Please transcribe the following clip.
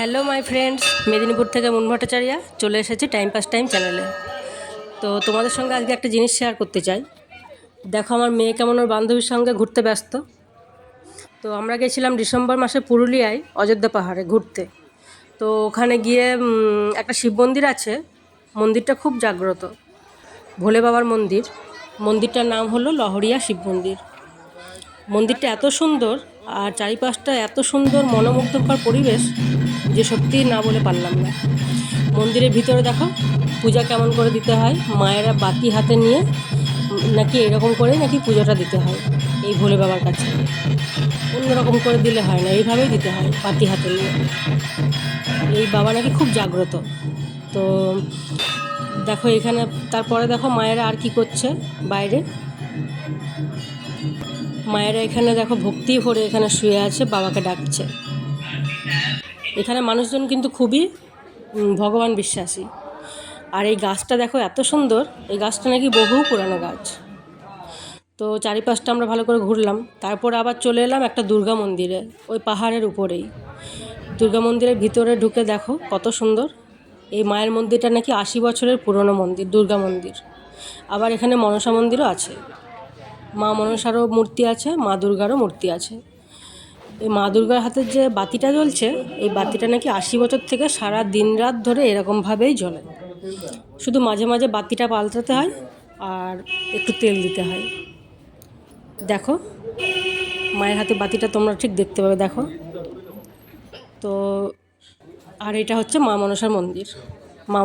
Hello my friends, Medinipur থেকে moon Bhattacharya চলে এসেছি টাইম পাস টাইম চ্যানেলে তো তোমাদের সঙ্গে আজকে একটা জিনিস শেয়ার করতে চাই। দেখো আমার মেয়ে কেমন ওর বান্ধবীর সঙ্গে ঘুরতে ব্যস্ত। তো আমরা গেছিলাম ডিসেম্বর মাসে পুরুলিয়ায়, অযোধ্যা পাহাড়ে ঘুরতে। তো ওখানে গিয়ে একটা শিব মন্দির আছে, মন্দিরটা খুব জাগ্রত। ভোলে বাবার মন্দির। মন্দিরটার নাম হলো লহরিয়া শিব মন্দির। মন্দিরটা এত সুন্দর আর চারিপাশটা এত সুন্দর মনোমুগ্ধকর পরিবেশ যে সত্যি না বলে পারলাম না। মন্দিরের ভিতরে দেখো, পূজা কেমন করে দিতে হয়, মায়েরা বাতি হাতে নিয়ে নাকি এরকম করে নাকি পুজোটা দিতে হয়, এই ভোলে বাবার কাছে। অন্যরকম করে দিলে হয় না, এইভাবেই দিতে হয় বাতি হাতে নিয়ে। এই বাবা নাকি খুব জাগ্রত। তো দেখো এখানে, তারপরে দেখো মায়েরা আর কি করছে বাইরে। মায়েরা এখানে দেখো ভক্তি ভরে এখানে শুয়ে আছে, বাবাকে ডাকছে। এখানে মানুষজন কিন্তু খুবই ভগবান বিশ্বাসী। আর এই গাছটা দেখো এত সুন্দর, এই গাছটা নাকি বহু পুরানো গাছ। তো চারিপাশটা আমরা ভালো করে ঘুরলাম, তারপর আবার চলে এলাম একটা দুর্গা মন্দিরে, ওই পাহাড়ের উপরেই। দুর্গা মন্দিরের ভিতরে ঢুকে দেখো কত সুন্দর, এই মায়ের মন্দিরটা নাকি আশি বছরের পুরনো মন্দির, দুর্গা মন্দির। আবার এখানে মনসা মন্দিরও আছে। মা মনসারও মূর্তি আছে, মা দুর্গারও মূর্তি আছে। এই মা দুর্গার হাতের যে বাতিটা জ্বলছে, এই বাতিটা নাকি আশি বছর থেকে সারা দিন রাত ধরে এরকমভাবেই জ্বলে। শুধু মাঝে মাঝে বাতিটা পাল্টাতে হয় আর একটু তেল দিতে হয়। দেখো, মায়ের হাতে বাতিটা তোমরা ঠিক দেখতে পাবে, দেখো। তো, আর এটা হচ্ছে মা মনসার মন্দির। মা